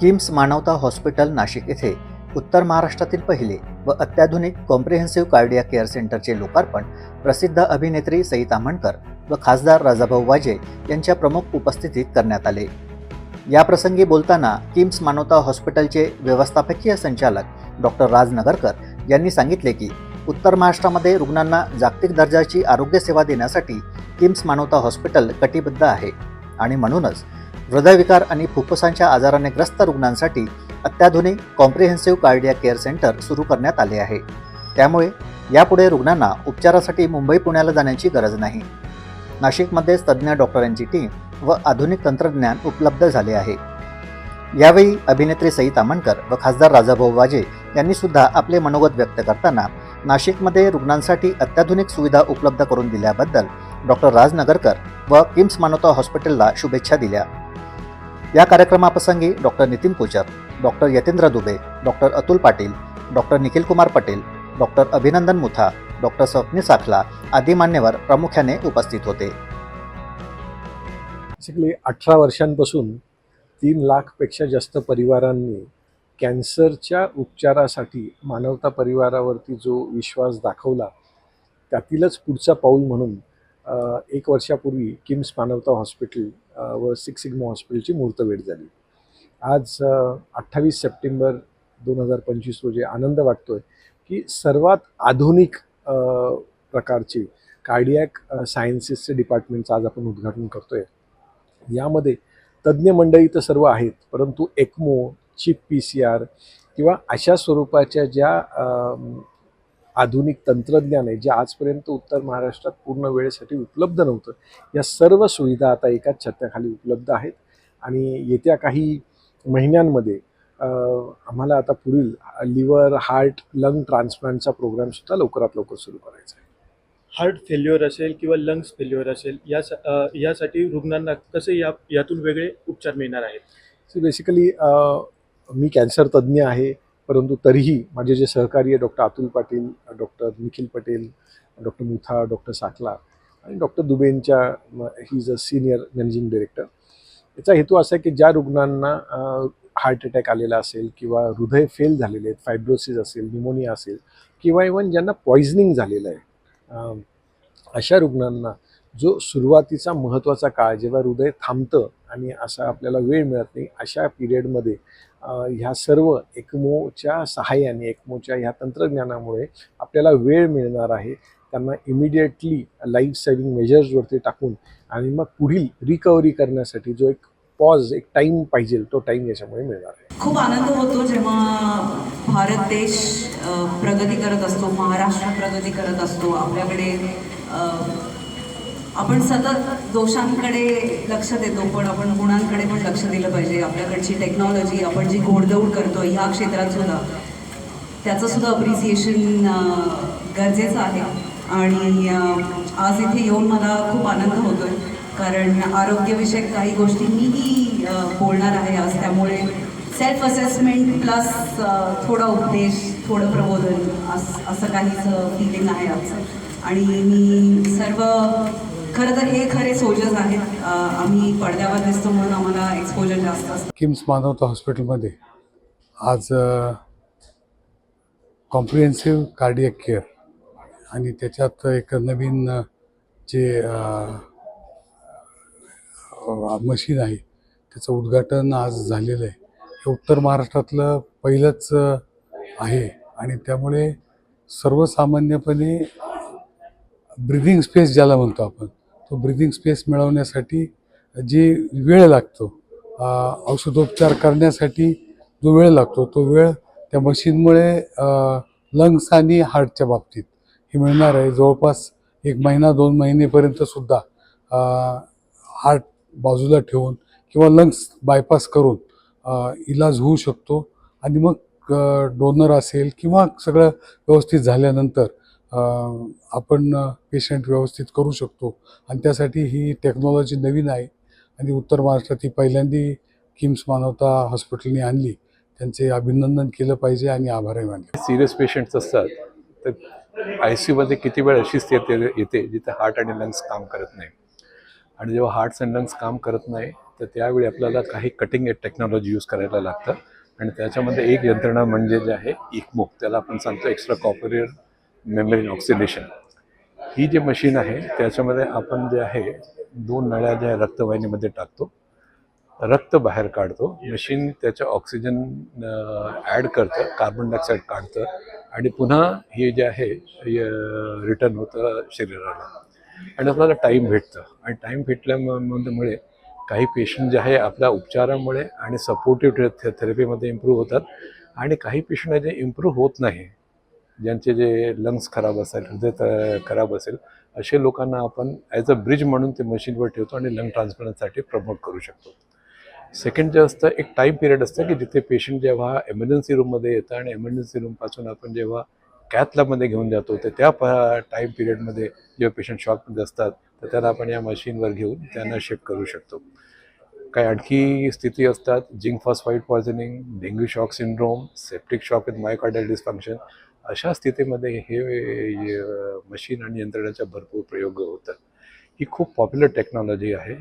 किम्स मानवता हॉस्पिटल नाशिक येथे उत्तर महाराष्ट्रातील पहिले व अत्याधुनिक कॉम्प्रिहेन्सिव्ह कार्डिया केअर सेंटरचे लोकार्पण प्रसिद्ध अभिनेत्री सईता म्हणकर व खासदार राजाभाऊ वाजे यांच्या प्रमुख उपस्थितीत करण्यात आले. याप्रसंगी बोलताना किम्स मानवता हॉस्पिटलचे व्यवस्थापकीय संचालक डॉक्टर राज नगरकर यांनी सांगितले की उत्तर महाराष्ट्रामध्ये रुग्णांना जागतिक दर्जाची आरोग्य सेवा देण्यासाठी किम्स मानवता हॉस्पिटल कटिबद्ध आहे आणि म्हणूनच हृदयविकार आणि फुफ्फुसांच्या आजाराने ग्रस्त रुग्णांसाठी अत्याधुनिक कॉम्प्रिहेन्सिव्ह कार्डिया केअर सेंटर सुरू करण्यात आले आहे. त्यामुळे यापुढे रुग्णांना उपचारासाठी मुंबई पुण्याला जाण्याची गरज नाही. नाशिकमध्येच तज्ज्ञ डॉक्टरांची टीम व आधुनिक तंत्रज्ञान उपलब्ध झाले आहे. यावेळी अभिनेत्री सई तामणकर व खासदार राजाभाऊ वाजे यांनी सुद्धा आपले मनोगत व्यक्त करताना नाशिकमध्ये रुग्णांसाठी अत्याधुनिक सुविधा उपलब्ध करून दिल्याबद्दल डॉक्टर राजनगरकर व किम्स मानवता हॉस्पिटलला शुभेच्छा दिल्या. या कार्यक्रमाप्रसंगी doctor Nitin Kochar doctor Yatendra Dube doctor Atul Patil doctor Nikhil Kumar Patel doctor Abhinandan Mutha doctor स्वप्नी Sakhla आदी मान्यवर प्रामुख्याने उपस्थित होते. बेसिकली अठरा वर्षांपासून तीन लाखपेक्षा जास्त परिवारांनी कॅन्सरच्या उपचारासाठी मानवता परिवारावरती जो विश्वास दाखवला त्यातीलच पुढचा पाऊल म्हणून एक वर्षापूर्वी किम्स मानवता हॉस्पिटल व सिक्स सिग्मा हॉस्पिटलची मुहूर्तवेळ झाली. आज अठ्ठावीस सप्टेंबर दोन हजार पंचवीस रोजी आनंद वाटतो आहे की सर्वात आधुनिक प्रकारची प्रकारचे कार्डियॅक सायन्सेसचे डिपार्टमेंटचं आज आपण उद्घाटन करतो आहे यामध्ये तज्ज्ञ मंडळी तर सर्व आहेत परंतु ECMO chip P C R किंवा अशा स्वरूपाच्या ज्या आधुनिक तंत्रज्ञान आहे जे आजपर्यंत उत्तर महाराष्ट्रात पूर्ण वेळेसाठी उपलब्ध नव्हतं. या सर्व सुविधा आता एकाच छत्याखाली उपलब्ध आहेत आणि येत्या काही महिन्यांमध्ये आम्हाला आता पुढील लिव्हर हार्ट लंग ट्रान्सप्लांटचा प्रोग्रामसुद्धा लवकरात लवकर सुरू करायचा आहे. हार्ट फेल्युअर असेल किंवा लंग्स फेल्युअर असेल या यासाठी रुग्णांना कसे या यातून वेगळे उपचार मिळणार आहेत? सो बेसिकली मी कॅन्सर तज्ज्ञ आहे. परंतु तरीही माझे जे सहकारी आहे doctor Atul Patil doctor Nikhil Patel doctor Mutha doctor Sakhla आणि doctor दुबेंच्या he is a senior managing director याचा हेतू असा आहे की ज्या रुग्णांना हार्ट अटॅक आलेला असेल किंवा हृदय फेल झालेले आहेत फायब्रोसिस असेल निमोनिया असेल किंवा इवन ज्यांना पॉइझनिंग झालेलं आहे अशा रुग्णांना जो सुरुवातीचा महत्त्वाचा काळ जेव्हा हृदय थांबतं आणि असा आपल्याला वेळ मिळत नाही अशा पिरियडमध्ये ह्या सर्व एकमोच्या सहाय्याने एकमोच्या ह्या तंत्रज्ञानामुळे आपल्याला वेळ मिळणार आहे. त्यांना इमिडिएटली लाईफ सेव्हिंग मेजर्सवरती टाकून आणि मग पुढील रिकव्हरी करण्यासाठी जो एक पॉज एक टाईम पाहिजे तो टाईम याच्यामुळे मिळणार आहे. खूप आनंद होतो जेव्हा भारत देश प्रगती करत असतो महाराष्ट्र प्रगती करत असतो. आपल्याकडे आपण सतत दोषांकडे लक्ष देतो पण आपण गुणांकडे पण लक्ष दिलं पाहिजे. आपल्याकडची टेक्नॉलॉजी आपण जी घोडदौड करतो ह्या क्षेत्रात सुद्धा. त्याचं सुद्धा अप्रिसिएशन गरजेचं आहे. आणि आज इथे येऊन मला खूप आनंद होतोय. कारण आरोग्यविषयक काही गोष्टी मीही बोलणार आहे आज. त्यामुळे सेल्फ असेसमेंट प्लस थोडा उपदेश थोडं प्रबोधन अस असं काहीच फिलिंग आहे आजचं. आणि मी सर्व खरं तर हे खरे सोल्जर्स आहेत. आम्ही पडद्यावर दिसतो म्हणून आम्हाला एक्सपोजर जास्त असतं. किम्स मानवता हॉस्पिटलमध्ये आज कॉम्प्रिहेन्सिव्ह कार्डियक केअर आणि त्याच्यात एक नवीन जे मशीन आहे त्याचं उद्घाटन आज झालेलं आहे. हे उत्तर महाराष्ट्रातलं पहिलंच आहे आणि त्यामुळे सर्वसामान्यपणे ब्रिदिंग स्पेस ज्याला म्हणतो आपण तो ब्रिदिंग स्पेस मिळवण्यासाठी जे वेळ लागतो औषधोपचार करण्यासाठी जो वेळ लागतो तो वेळ त्या मशीनमुळे लंग्स आणि हार्टच्या बाबतीत. हे मिळणार आहे जवळपास एक महिना दोन महिनेपर्यंत सुद्धा हार्ट बाजूला ठेवून किंवा लंग्स बायपास करून इलाज होऊ शकतो. आणि मग डोनर असेल किंवा सगळं व्यवस्थित झाल्यानंतर आपण पेशंट व्यवस्थित करू शकतो. आणि त्यासाठी ही टेक्नॉलॉजी नवीन आहे. आणि उत्तर महाराष्ट्रात ही पहिल्यांदी किम्स मानवता हॉस्पिटलने आणली. त्यांचे अभिनंदन केलं पाहिजे आणि आभारही मानले. सिरियस पेशंट्स असतात तर आय सी यूमध्ये किती वेळ अशीच येते येते जिथे हार्ट आणि लंग्स काम करत नाही. आणि जेव्हा हार्ट्स अँड लंग्स काम करत नाही तर त्यावेळी आपल्याला काही कटिंग एड टेक्नॉलॉजी यूज करायला लागतं. आणि त्याच्यामध्ये एक यंत्रणा म्हणजे जे आहे इकमो त्याला आपण सांगतो एक्स्ट्रा कॉपरियर मेमरीन ऑक्सिडेशन ही जी मशीन आहे त्याच्यामध्ये आपण जे आहे दोन नळ्या ज्या रक्तवाहिनीमध्ये टाकतो. रक्त बाहेर काढतो. मशीन त्याचं ऑक्सिजन ॲड करतं कार्बन डायऑक्साईड काढतं आणि पुन्हा हे जे आहे रिटर्न होतं शरीराला. आणि आपल्याला टाईम भेटतं. आणि टाईम भेटल्यामुळे काही पेशंट जे आहे आपल्या उपचारामुळे आणि सपोर्टिव्ह थे थेरपीमध्ये इम्प्रूव्ह होतात. आणि काही पेशंट जे इम्प्रूव्ह होत नाही. ज्यांचे जे लंग्स खराब असेल हृदय खराब असेल असे लोकांना आपण ॲज अ ब्रिज म्हणून ते मशीनवर ठेवतो आणि लंग ट्रान्सप्लांटसाठी प्रमोट करू शकतो. सेकंड जे असतं एक टाईम पिरियड असतं की जिथे पेशंट जेव्हा एमर्जन्सी रूममध्ये येतं आणि एमर्जन्सी रूमपासून आपण जेव्हा कॅथलामध्ये घेऊन जातो तर त्या प टाईम पिरियडमध्ये जेव्हा पेशंट शॉकमध्ये असतात तर त्याला आपण या मशीनवर घेऊन त्यांना शिफ्ट करू शकतो. काही आणखी स्थिती असतात zinc phosphite poisoning dengue shock syndrome septic shock with myocardial dysfunction अशा स्थितीमध्ये हे मशीन आणि यंत्रणाचा भरपूर प्रयोग होतात. ही खूप पॉप्युलर टेक्नॉलॉजी आहे.